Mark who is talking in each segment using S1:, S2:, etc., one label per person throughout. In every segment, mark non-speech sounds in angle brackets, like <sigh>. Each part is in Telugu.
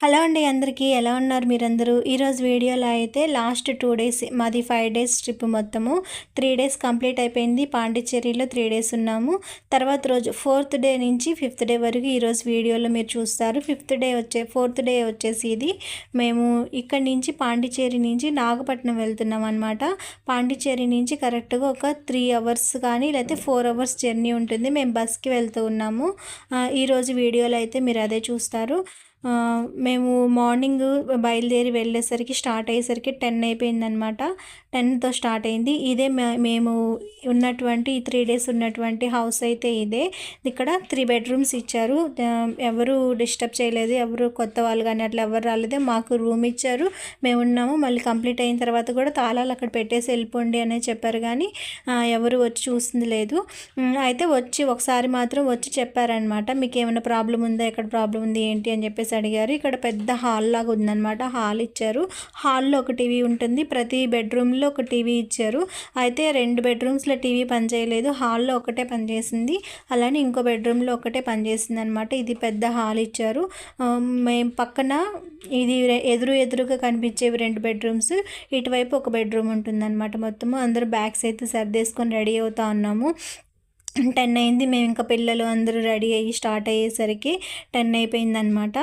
S1: హలో అండి అందరికీ ఎలా ఉన్నారు మీరందరూ? ఈరోజు వీడియోలో అయితే లాస్ట్ టూ డేస్ మాది ఫైవ్ డేస్ ట్రిప్ మొత్తము. త్రీ డేస్ కంప్లీట్ అయిపోయింది పాండిచ్చేరిలో త్రీ డేస్ ఉన్నాము. తర్వాత రోజు ఫోర్త్ డే నుంచి ఫిఫ్త్ డే వరకు ఈరోజు వీడియోలో మీరు చూస్తారు. ఫిఫ్త్ డే వచ్చే ఫోర్త్ డే వచ్చేసి ఇది. మేము ఇక్కడి నుంచి పాండిచ్చేరి నుంచి నాగపట్నం వెళ్తున్నాం అనమాట పాండిచ్చేరి నుంచి కరెక్ట్గా ఒక త్రీ అవర్స్ కానీ లేకపోతే ఫోర్ అవర్స్ జర్నీ ఉంటుంది. మేము బస్కి వెళ్తూ ఉన్నాము. ఈరోజు వీడియోలో అయితే మీరు అదే చూస్తారు. మేము మార్నింగ్ బయలుదేరి వెళ్ళేసరికి స్టార్ట్ అయ్యేసరికి టెన్ అయిపోయిందనమాట టెన్తో స్టార్ట్ అయింది. ఇదే మేము ఉన్నటువంటి త్రీ డేస్ ఉన్నటువంటి హౌస్ అయితే ఇదే. ఇక్కడ త్రీ బెడ్రూమ్స్ ఇచ్చారు. ఎవరు డిస్టర్బ్ చేయలేదు ఎవరు కొత్త వాళ్ళు కానీ అట్లా ఎవరు రాలేదు మాకు రూమ్ ఇచ్చారు. మేము ఉన్నాము. మళ్ళీ కంప్లీట్ అయిన తర్వాత కూడా తాళాలు అక్కడ పెట్టేసి వెళ్ళిపోండి అనే చెప్పారు కానీ ఎవరు వచ్చి చూసింది లేదు. అయితే వచ్చి ఒకసారి మాత్రం వచ్చి చెప్పారనమాట మీకు ఏమైనా ప్రాబ్లం ఉందా? ఎక్కడ ప్రాబ్లం ఉంది? ఏంటి? అని చెప్పేసి చేసి అడిగారు. ఇక్కడ పెద్ద హాల్ లాగా ఉందన్నమాట. హాల్ ఇచ్చారు. హాల్లో ఒక టీవీ ఉంటుంది. ప్రతి బెడ్రూమ్లో ఒక టీవీ ఇచ్చారు. అయితే రెండు బెడ్రూమ్స్లో టీవీ పనిచేయలేదు. హాల్లో ఒకటే పనిచేసింది. అలానే ఇంకో బెడ్రూమ్లో ఒకటే పనిచేసింది అనమాట ఇది పెద్ద హాల్ ఇచ్చారు. మేము పక్కన ఇది ఎదురు ఎదురుగా కనిపించేవి రెండు బెడ్రూమ్స్. ఇటువైపు ఒక బెడ్రూమ్ ఉంటుందన్నమాట మొత్తము. అందరూ బ్యాగ్స్ అయితే సర్దేసుకొని రెడీ అవుతా ఉన్నాము. టెన్ అయింది. మేము ఇంకా పిల్లలు అందరూ రెడీ అయ్యి స్టార్ట్ అయ్యేసరికి టెన్ అయిపోయిందనమాట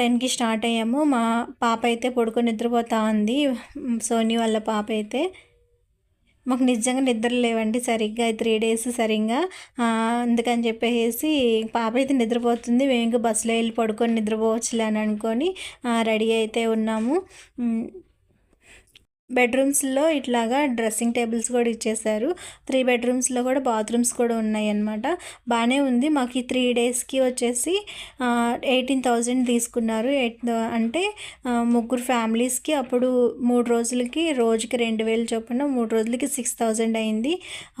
S1: టెన్కి స్టార్ట్ అయ్యాము. మా పాప అయితే పడుకొని నిద్రపోతా ఉంది. సోనీ వాళ్ళ పాప అయితే. మాకు నిజంగా నిద్ర లేవండి సరిగ్గా. త్రీ డేస్ సరిగ్గా. అందుకని చెప్పేసి పాప అయితే నిద్రపోతుంది. మేము ఇంకా బస్సులో వెళ్ళి పడుకొని నిద్రపోవచ్చులే అని అనుకొని రెడీ అయితే ఉన్నాము. బెడ్రూమ్స్లో ఇట్లాగా డ్రెస్సింగ్ టేబుల్స్ కూడా ఇచ్చేసారు. త్రీ బెడ్రూమ్స్లో కూడా బాత్రూమ్స్ కూడా ఉన్నాయి అనమాట బాగానే ఉంది. మాకు ఈ త్రీ డేస్కి వచ్చేసి ఎయిటీన్ థౌజండ్ తీసుకున్నారు. ఎయిట్ అంటే ముగ్గురు ఫ్యామిలీస్కి అప్పుడు మూడు రోజులకి రోజుకి రెండు వేలు చొప్పున మూడు రోజులకి సిక్స్ థౌజండ్ అయింది.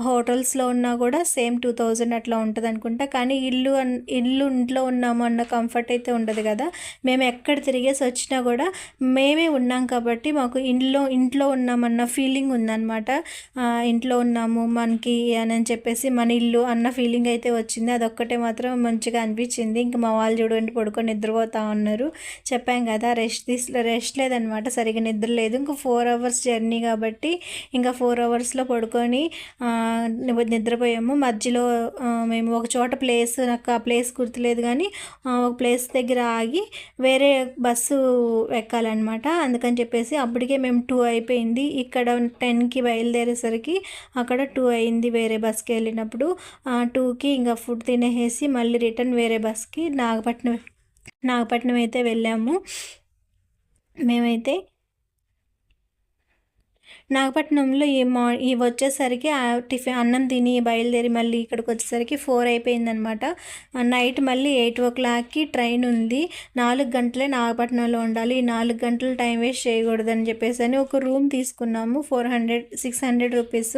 S1: హోటల్స్లో ఉన్నా కూడా సేమ్ టూ థౌజండ్ అట్లా ఉంటుంది అనుకుంటా కానీ ఇల్లు ఇల్లు ఇంట్లో ఉన్నాము అన్న కంఫర్ట్ అయితే ఉండదు కదా. మేము ఎక్కడ తిరిగేసి వచ్చినా కూడా మేమే ఉన్నాం కాబట్టి మాకు ఇంట్లో ఇంట్లో ఇంట్లో ఉన్నామన్న ఫీలింగ్ ఉందన్నమాట. ఇంట్లో ఉన్నాము మనకి అని చెప్పేసి మన ఇల్లు అన్న ఫీలింగ్ అయితే వచ్చింది. అదొక్కటే మాత్రం మంచిగా అనిపించింది. ఇంక మా వాళ్ళు చూడండి పడుకొని నిద్రపోతా ఉన్నారు. చెప్పాం కదా రెస్ట్ తీసు రెస్ట్ లేదనమాట సరిగా నిద్ర లేదు. ఇంకా ఫోర్ అవర్స్ జర్నీ కాబట్టి ఇంకా ఫోర్ అవర్స్లో పడుకొని నిద్రపోయాము. మధ్యలో మేము ఒక చోట ప్లేస్ నాకు ఆ ప్లేస్ గుర్తులేదు కానీ ఒక ప్లేస్ దగ్గర ఆగి వేరే బస్సు ఎక్కాలన్నమాట. అందుకని చెప్పేసి అప్పటికే మేము టూ అయిపోయి అయిపోయింది. ఇక్కడ టెన్కి బయలుదేరేసరికి అక్కడ టూ అయింది వేరే బస్కి వెళ్ళినప్పుడు. టూకి ఇంకా ఫుడ్ తినేసి మళ్ళీ రిటర్న్ వేరే బస్కి నాగపట్నం నాగపట్నం అయితే వెళ్ళాము. మేమైతే నాగపట్నంలో ఈ మా ఈ వచ్చేసరికి టిఫిన్ అన్నం తిని బయలుదేరి మళ్ళీ ఇక్కడికి వచ్చేసరికి ఫోర్ అయిపోయిందనమాట. నైట్ మళ్ళీ ఎయిట్ ఓ క్లాక్కి ట్రైన్ ఉంది. నాలుగు గంటలే నాగపట్నంలో ఉండాలి. ఈ నాలుగు గంటలు టైం వేస్ట్ చేయకూడదని చెప్పేసి అని ఒక రూమ్ తీసుకున్నాము. Four hundred six hundred rupees.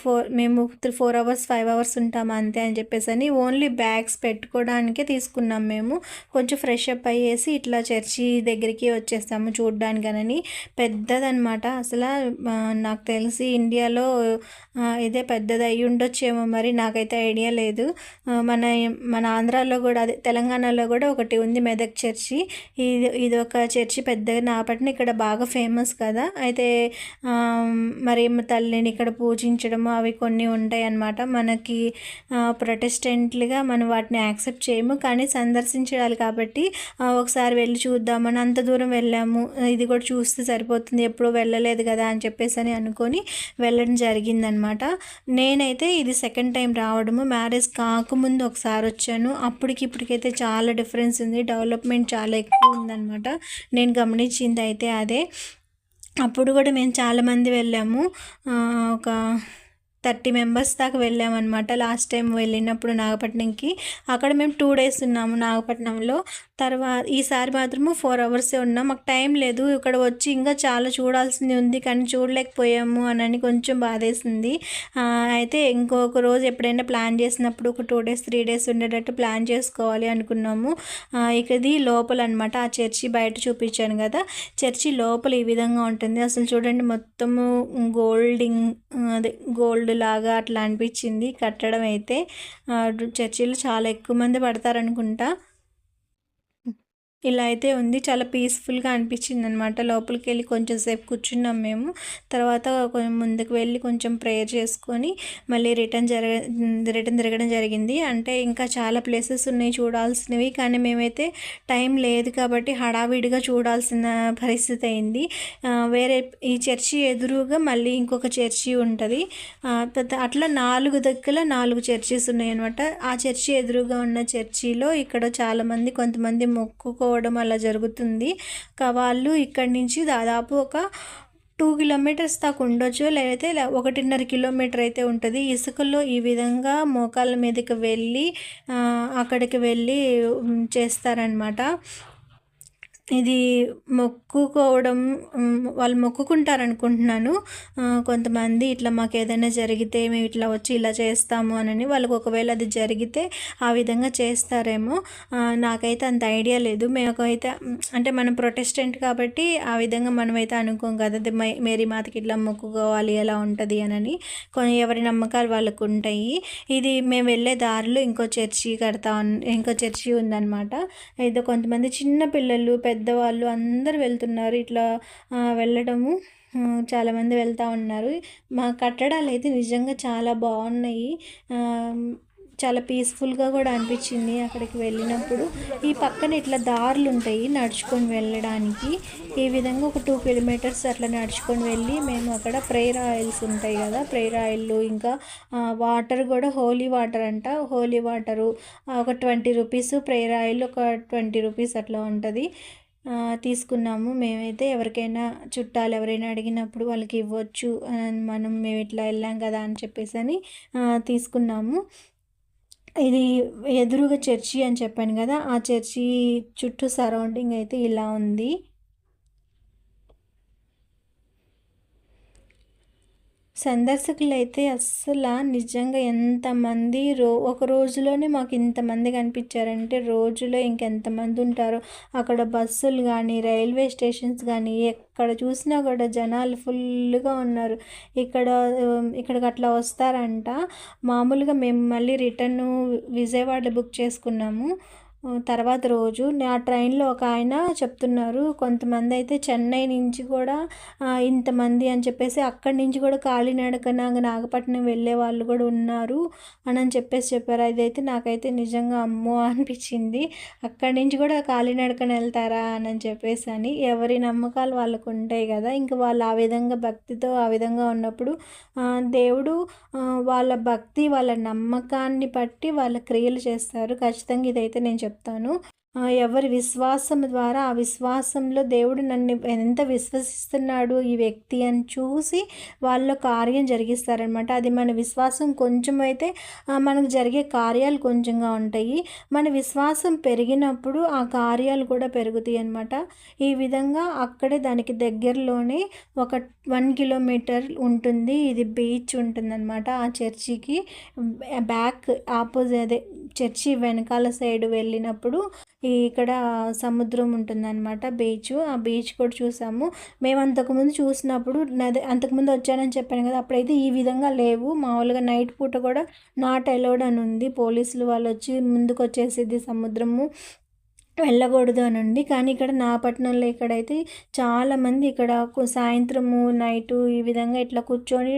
S1: Four మేము three four hours five hours ఉంటాము అంతే అని చెప్పేసి అని ఓన్లీ బ్యాగ్స్ పెట్టుకోవడానికే తీసుకున్నాం మేము. కొంచెం ఫ్రెష్ అప్ అయ్యేసి ఇట్లా చర్చి దగ్గరికి వచ్చేస్తాము చూడ్డానికనని. పెద్దదనమాట. అసలు నాకు తెలిసి ఇండియాలో ఇదే పెద్దది అయ్యి ఉండొచ్చేమో మరి నాకైతే ఐడియా లేదు. మన మన ఆంధ్రాలో కూడా అదే తెలంగాణలో కూడా ఒకటి ఉంది మెదక్ చర్చి. ఇది ఇది ఒక చర్చి పెద్దగా నాపట్న ఇక్కడ బాగా ఫేమస్ కదా. అయితే మరి తల్లిని ఇక్కడ పూజ పూజించడము అవి కొన్ని ఉంటాయి అన్నమాట మనకి ప్రొటెస్టెంట్లుగా మనం వాటిని యాక్సెప్ట్ చేయము. కానీ సందర్శించాలి కాబట్టి ఒకసారి వెళ్ళి చూద్దామని అంత దూరం వెళ్ళాము. ఇది కూడా చూస్తే సరిపోతుంది. ఎప్పుడూ వెళ్ళలేదు కదా అని చెప్పేసి అని అనుకొని వెళ్ళడం జరిగిందనమాట నేనైతే ఇది సెకండ్ టైం రావడము. మ్యారేజ్ కాకముందు ఒకసారి వచ్చాను. అప్పటికి ఇప్పటికైతే చాలా డిఫరెన్స్ ఉంది. డెవలప్మెంట్ చాలా ఎక్కువ ఉందన్నమాట. నేను గమనించింది అయితే అదే. అప్పుడు కూడా మేము చాలామంది వెళ్ళాము. ఒక థర్టీ మెంబర్స్ దాకా వెళ్ళామన్నమాట. లాస్ట్ టైం వెళ్ళినప్పుడు నాగపట్నంకి. అక్కడ మేము టూ డేస్ ఉన్నాము నాగపట్నంలో. తర్వాత ఈసారి మాత్రము ఫోర్ అవర్సే ఉన్నాం. మాకు టైం లేదు. ఇక్కడ వచ్చి ఇంకా చాలా చూడాల్సింది ఉంది. కానీ చూడలేకపోయాము అని కొంచెం బాధేసింది. అయితే ఇంకొక రోజు ఎప్పుడైనా ప్లాన్ చేసినప్పుడు ఒక టూ డేస్ త్రీ డేస్ ఉండేటట్టు ప్లాన్ చేసుకోవాలి అనుకున్నాము. ఇది లోపల అనమాట ఆ చర్చి బయట చూపించాను కదా. చర్చి లోపల ఈ విధంగా ఉంటుంది. అసలు చూడండి మొత్తము గోల్డింగ్ అదే గోల్డ్ లాగా అట్లా అనిపించింది. కట్టడం అయితే చర్చిలు చాలా ఎక్కువ మంది పడతారనుకుంటా. ఇలా అయితే ఉంది. చాలా పీస్ఫుల్గా అనిపించింది అనమాట లోపలికి వెళ్ళి కొంచెం సేపు కూర్చున్నాం మేము. తర్వాత కొంచెం ముందుకు వెళ్ళి కొంచెం ప్రేయర్ చేసుకొని మళ్ళీ రిటర్న్ జరగ రిటర్న్ తిరగడం జరిగింది. అంటే ఇంకా చాలా ప్లేసెస్ ఉన్నాయి చూడాల్సినవి. కానీ మేమైతే టైం లేదు కాబట్టి హడావిడిగా చూడాల్సిన పరిస్థితి అయింది. వేరే ఈ చర్చి ఎదురుగా మళ్ళీ ఇంకొక చర్చి ఉంటుంది. అట్లా నాలుగు దగ్గర నాలుగు చర్చీస్ ఉన్నాయి అనమాట ఆ చర్చి ఎదురుగా ఉన్న చర్చిలో ఇక్కడ చాలామంది కొంతమంది మొక్కుకో పోవడం అలా జరుగుతుంది. వాళ్ళు ఇక్కడి నుంచి దాదాపు ఒక టూ కిలోమీటర్స్ దాకా ఉండొచ్చు. లేదైతే ఒకటిన్నర కిలోమీటర్ అయితే ఉంటుంది. ఇసుకలో ఈ విధంగా మోకాళ్ళ మీదకి వెళ్ళి అక్కడికి వెళ్ళి చేస్తారనమాట ఇది మొక్కుకోవడం వాళ్ళు మొక్కుకుంటారు అనుకుంటున్నాను కొంతమంది ఇట్లా మాకు ఏదైనా జరిగితే మేము ఇట్లా వచ్చి ఇలా చేస్తాము అని వాళ్ళకి ఒకవేళ అది జరిగితే ఆ విధంగా చేస్తారేమో. నాకైతే అంత ఐడియా లేదు. మేమైతే అంటే మనం ప్రొటెస్టెంట్ కాబట్టి ఆ విధంగా మనమైతే అనుకోం కదా మేరీ మాతకి ఇట్లా మొక్కుకోవాలి ఎలా ఉంటుంది అని కొన్ని ఎవరి నమ్మకాలు వాళ్ళకు ఉంటాయి. ఇది మేము వెళ్ళే దారిలో ఇంకో చర్చి కడతా ఇంకో చర్చి ఉందన్నమాట. అయితే కొంతమంది చిన్న పిల్లలు పెద్ద పెద్దవాళ్ళు అందరు వెళ్తున్నారు. ఇట్లా వెళ్ళడము చాలామంది వెళ్తూ ఉన్నారు. మా కట్టడాలు అయితే నిజంగా చాలా బాగున్నాయి. చాలా పీస్ఫుల్గా కూడా అనిపించింది అక్కడికి వెళ్ళినప్పుడు. ఈ పక్కన ఇట్లా దారులు ఉంటాయి నడుచుకొని వెళ్ళడానికి. ఈ విధంగా ఒక టూ కిలోమీటర్స్ అట్లా నడుచుకొని వెళ్ళి మేము అక్కడ ప్రేయర్ ఆయిల్స్ ఉంటాయి కదా ప్రేయర్ ఆయిల్ ఇంకా వాటర్ కూడా హోలీ వాటర్ అంట. హోలీ వాటరు ఒక ట్వంటీ రూపీస్ ప్రేయర్ ఆయిల్ ఒక ట్వంటీ రూపీస్ అట్లా ఉంటుంది. తీసుకున్నాము. మేమైతే ఎవరికైనా చుట్టాలు ఎవరైనా అడిగినప్పుడు వాళ్ళకి ఇవ్వచ్చు మనం మేము ఇట్లా వెళ్ళాం కదా అని చెప్పేసి అని తీసుకున్నాము. ఇది ఎదురుగా చర్చి అని చెప్పాను కదా ఆ చర్చి చుట్టూ సరౌండింగ్ అయితే ఇలా ఉంది. సందర్శకులు అయితే అస్సలు నిజంగా ఎంతమంది రో ఒక రోజులోనే మాకు ఇంతమంది కనిపించారంటే రోజులో ఇంకెంతమంది ఉంటారో. అక్కడ బస్సులు కానీ రైల్వే స్టేషన్స్ కానీ ఎక్కడ చూసినా కూడా జనాలు ఫుల్గా ఉన్నారు. ఇక్కడ ఇక్కడికి అట్లా వస్తారంట. మామూలుగా మేము మళ్ళీ రిటర్న్ విజయవాడ బుక్ చేసుకున్నాము. తర్వాత రోజు నా ట్రైన్లో ఒక ఆయన చెప్తున్నారు కొంతమంది అయితే చెన్నై నుంచి కూడా ఇంతమంది అని చెప్పేసి అక్కడి నుంచి కూడా కాలినడకన నాగపట్నం వెళ్ళే వాళ్ళు కూడా ఉన్నారు అని అని చెప్పేసి చెప్పారు. అదైతే నాకైతే నిజంగా అమ్మో <laughs> అనిపించింది. అక్కడి నుంచి కూడా కాలినడకన వెళ్తారా అని చెప్పేసి అని ఎవరి నమ్మకాలు వాళ్ళకు ఉంటాయి కదా ఇంకా వాళ్ళు ఆ విధంగా భక్తితో ఆ విధంగా ఉన్నప్పుడు దేవుడు వాళ్ళ భక్తి వాళ్ళ నమ్మకాన్ని బట్టి వాళ్ళ క్రియలు చేస్తారు. ఖచ్చితంగా ఇదైతే నేను చెప్తాను. ఎవరి విశ్వాసం ద్వారా ఆ విశ్వాసంలో దేవుడు నన్ను ఎంత విశ్వసిస్తున్నాడు ఈ వ్యక్తి అని చూసి వాళ్ళ కార్యం జరిగిస్తారనమాట అది మన విశ్వాసం కొంచెం అయితే మనకు జరిగే కార్యాలు కొంచెంగా ఉంటాయి. మన విశ్వాసం పెరిగినప్పుడు ఆ కార్యాలు కూడా పెరుగుతాయి అనమాట ఈ విధంగా అక్కడే దానికి దగ్గరలోనే ఒక వన్ కిలోమీటర్ ఉంటుంది. ఇది బీచ్ ఉంటుందన్నమాట. ఆ చర్చికి బ్యాక్ ఆపోజిట్ అదే చర్చి వెనకాల సైడ్ వెళ్ళినప్పుడు ఇక్కడ సముద్రం ఉంటుందన్నమాట బీచ్ ఆ బీచ్ కూడా చూసాము. మేము అంతకుముందు చూసినప్పుడు నది అంతకుముందు వచ్చానని చెప్పాను కదా అప్పుడైతే ఈ విధంగా లేవు. మామూలుగా నైట్ పూట కూడా నాట్ అలౌడ్ అని ఉంది. పోలీసులు వాళ్ళు వచ్చి ముందుకు వచ్చేసేది సముద్రము వెళ్ళకూడదు అని ఉంది. కానీ ఇక్కడ నాపట్నంలో ఇక్కడైతే చాలామంది ఇక్కడ సాయంత్రము నైటు ఈ విధంగా ఇట్లా కూర్చొని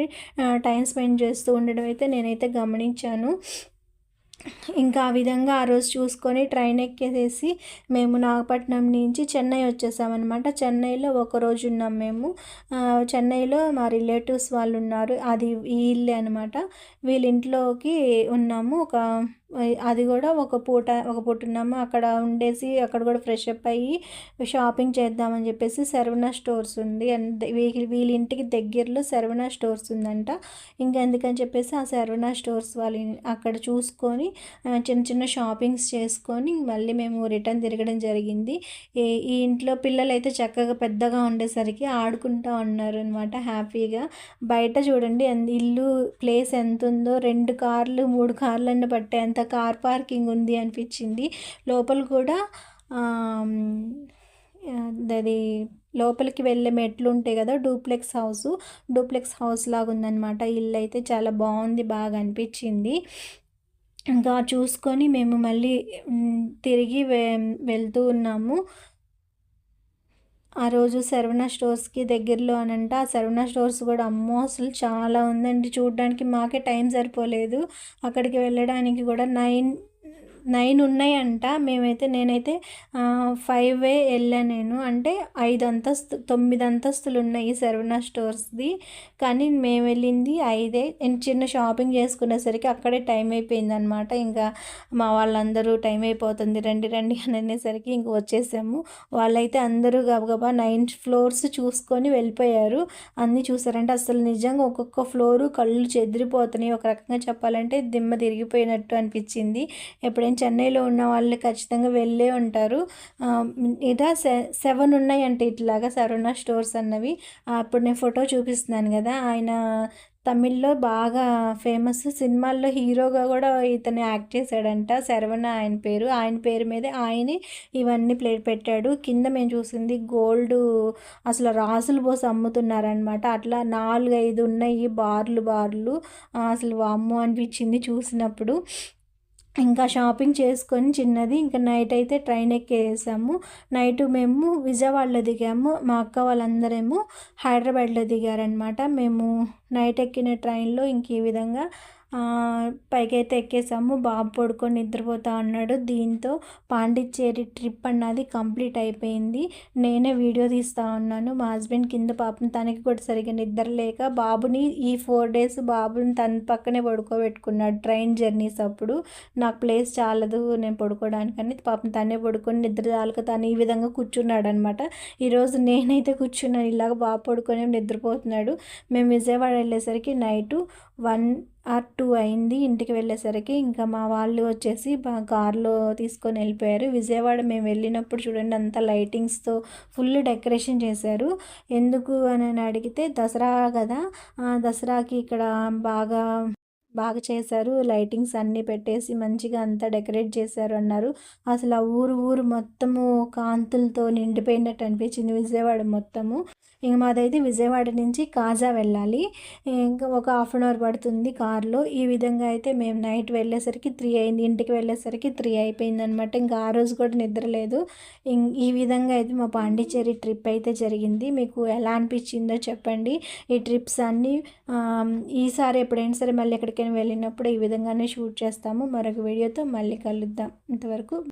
S1: టైం స్పెండ్ చేస్తూ ఉండడం అయితే నేనైతే గమనించాను. ఇంకా ఆ విధంగా ఆ రోజు చూసుకొని ట్రైన్ ఎక్కేసేసి మేము నాగపట్నం నుంచి చెన్నై వచ్చేసామన్నమాట. చెన్నైలో ఒక రోజు ఉన్నాం మేము. చెన్నైలో మా రిలేటివ్స్ వాళ్ళు ఉన్నారు. అది ఈ ఇల్లే అనమాట వీళ్ళ ఇంట్లోకి ఉన్నాము. ఒక అది కూడా ఒక పూట ఒక పూట ఉన్నాము. అక్కడ ఉండేసి అక్కడ కూడా ఫ్రెష్ అప్ అయ్యి షాపింగ్ చేద్దామని చెప్పేసి శరవణ స్టోర్స్ ఉంది. అండ్ వీళ్ళ ఇంటికి దగ్గరలో శరవణ స్టోర్స్ ఉందంట. ఇంకా ఎందుకని చెప్పేసి ఆ శరవణ స్టోర్స్ వాళ్ళ అక్కడ చూసుకొని చిన్న చిన్న షాపింగ్స్ చేసుకొని మళ్ళీ మేము రిటర్న్ తిరగడం జరిగింది. ఈ ఇంట్లో పిల్లలు అయితే చక్కగా పెద్దగా ఉండేసరికి ఆడుకుంటూ ఉన్నారు అనమాట హ్యాపీగా. బయట చూడండి ఇల్లు ప్లేస్ ఎంత ఉందో రెండు కార్లు మూడు కార్లను పట్టే అంత కార్ పార్కింగ్ ఉంది అనిపించింది. లోపల కూడా అది లోపలికి వెళ్ళే మెట్లు ఉంటాయి కదా డూప్లెక్స్ హౌస్ డూప్లెక్స్ హౌస్ లాగా ఉందన్నమాట ఇల్లు అయితే చాలా బాగుంది బాగా అనిపించింది ఇంకా చూసుకొని మేము మళ్ళీ తిరిగి వె వెళ్తూ ఉన్నాము. ఆ రోజు శరవణ స్టోర్స్కి దగ్గరలో అనంట ఆ శరవణ స్టోర్స్ కూడా అమ్మో అసలు చాలా ఉందండి. చూడడానికి మాకే టైం సరిపోలేదు. అక్కడికి వెళ్ళడానికి కూడా నైన్ నైన్ ఉన్నాయంట. మేమైతే నేనైతే ఫైవే వెళ్ళాను నేను. అంటే ఐదు అంతస్తు తొమ్మిది అంతస్తులు ఉన్నాయి శరవణ స్టోర్స్ది. కానీ మేము వెళ్ళింది ఐదే చిన్న షాపింగ్ చేసుకునేసరికి అక్కడే టైం అయిపోయింది అనమాట ఇంకా మా వాళ్ళందరూ టైం అయిపోతుంది. రండి రండి అని అనేసరికి ఇంక వచ్చేసాము. వాళ్ళైతే అందరూ గబగబా నైన్ ఫ్లోర్స్ చూసుకొని వెళ్ళిపోయారు. అన్నీ చూసారంటే అసలు నిజంగా ఒక్కొక్క ఫ్లోరు కళ్ళు చెదిరిపోతున్నాయి. ఒక రకంగా చెప్పాలంటే దిమ్మ తిరిగిపోయినట్టు అనిపించింది. ఎప్పుడైనా నేను చెన్నైలో ఉన్న వాళ్ళు ఖచ్చితంగా వెళ్ళే ఉంటారు. ఇదా సె సెవెన్ ఉన్నాయంటే ఇట్లాగా సరుణ స్టోర్స్ అన్నవి. అప్పుడు నేను ఫోటో చూపిస్తున్నాను కదా ఆయన తమిళ్ళో బాగా ఫేమస్ సినిమాల్లో హీరోగా కూడా ఇతను యాక్ట్ చేశాడంట శరవణ ఆయన పేరు. ఆయన పేరు మీద ఆయనే ఇవన్నీ ప్లే పెట్టాడు. కింద మేము చూసింది గోల్డ్ అసలు రాసులు పోసి అమ్ముతున్నారనమాట అట్లా నాలుగు ఐదు ఉన్నాయి బార్లు బార్లు. అసలు వామ్ము అనిపించింది చూసినప్పుడు. ఇంకా షాపింగ్ చేసుకొని చిన్నది ఇంకా నైట్ అయితే ట్రైన్ ఎక్కేసాము. నైట్ మేము విజయవాడలో దిగాము. మా అక్క వాళ్ళందరేమో హైదరాబాద్లో దిగారనమాట మేము నైట్ ఎక్కిన ట్రైన్లో ఇంక ఈ విధంగా పైకైతే ఎక్కేసాము. బాబు పడుకొని నిద్రపోతా ఉన్నాడు దీంతో పాండిచ్చేరి ట్రిప్ అన్నది కంప్లీట్ అయిపోయింది. నేనే వీడియో తీస్తూ ఉన్నాను. మా హస్బెండ్ కింద పాపం తనకి కూడా సరిగ్గా నిద్ర లేక బాబుని ఈ ఫోర్ డేస్ బాబుని తన పక్కనే పడుకోబెట్టుకున్నాడు ట్రైన్ జర్నీస్ అప్పుడు. నాకు ప్లేస్ చాలదు నేను పడుకోవడానికని పాపం తనే పడుకొని నిద్ర చాలక తను ఈ విధంగా కూర్చున్నాడు అనమాట ఈరోజు నేనైతే కూర్చున్నాను. ఇలాగ బాబు పడుకొని నిద్రపోతున్నాడు. మేము విజయవాడ వెళ్ళేసరికి నైటు వన్ ఆర్ టూ అయింది. ఇంటికి వెళ్ళేసరికి ఇంకా మా వాళ్ళు వచ్చేసి మా కార్లో తీసుకొని వెళ్ళిపోయారు. విజయవాడ మేము వెళ్ళినప్పుడు చూడండి అంత లైటింగ్స్తో ఫుల్ డెకరేషన్ చేశారు. ఎందుకు అని అడిగితే దసరా కదా దసరాకి ఇక్కడ బాగా బాగా చేశారు. లైటింగ్స్ అన్నీ పెట్టేసి మంచిగా అంతా డెకరేట్ చేశారు అన్నారు. అసలు ఆ ఊరు ఊరు మొత్తము కాంతులతో నిండిపోయినట్టు అనిపించింది విజయవాడ మొత్తము. ఇంక మాదైతే విజయవాడ నుంచి కాజా వెళ్ళాలి. ఇంకా ఒక హాఫ్ అన్ అవర్ పడుతుంది కారులో. ఈ విధంగా అయితే మేము నైట్ వెళ్ళేసరికి త్రీ అయింది. ఇంటికి వెళ్ళేసరికి త్రీ అయిపోయింది అనమాట ఇంకా ఆ రోజు కూడా నిద్ర లేదు. ఈ విధంగా అయితే మా పాండిచ్చేరి ట్రిప్ అయితే జరిగింది. మీకు ఎలా అనిపించిందో చెప్పండి. ఈ ట్రిప్స్ అన్నీ ఈసారి ఎప్పుడైనా సరే మళ్ళీ ఎక్కడికైనా వెళ్ళినప్పుడు ఈ విధంగానే షూట్ చేస్తాము. మరొక వీడియోతో మళ్ళీ కలుద్దాం. ఇంతవరకు